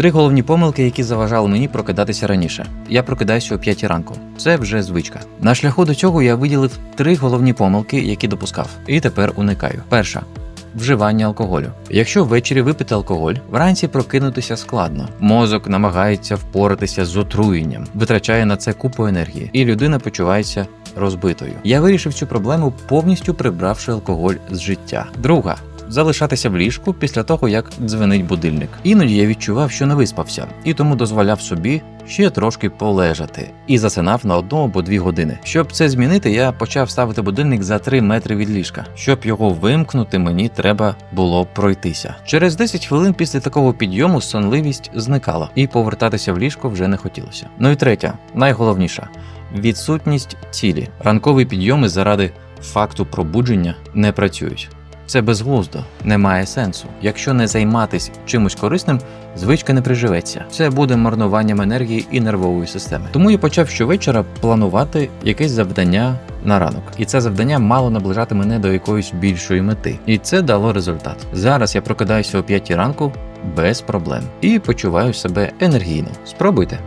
Три головні помилки, які заважали мені прокидатися раніше. Я прокидаюся о 5 ранку. Це вже звичка. На шляху до цього я виділив три головні помилки, які допускав, і тепер уникаю. Перша. Вживання алкоголю. Якщо ввечері випити алкоголь, вранці прокинутися складно. Мозок намагається впоратися з отруєнням, витрачає на це купу енергії, і людина почувається розбитою. Я вирішив цю проблему повністю прибравши алкоголь з життя. Друга. Залишатися в ліжку після того, як дзвенить будильник. Іноді я відчував, що не виспався, і тому дозволяв собі ще трошки полежати і засинав на одну або дві години. Щоб це змінити, я почав ставити будильник за 3 метри від ліжка. Щоб його вимкнути, мені треба було пройтися. Через 10 хвилин після такого підйому сонливість зникала, і повертатися в ліжко вже не хотілося. Ну і третя, найголовніша відсутність цілі. Ранкові підйоми заради факту пробудження не працюють. Це безглуздо, не має сенсу. Якщо не займатися чимось корисним, звичка не приживеться. Це буде марнуванням енергії і нервової системи. Тому я почав щовечора планувати якесь завдання на ранок, і це завдання мало наближати мене до якоїсь більшої мети. І це дало результат. Зараз я прокидаюся о 5 ранку без проблем і почуваю себе енергійно. Спробуйте.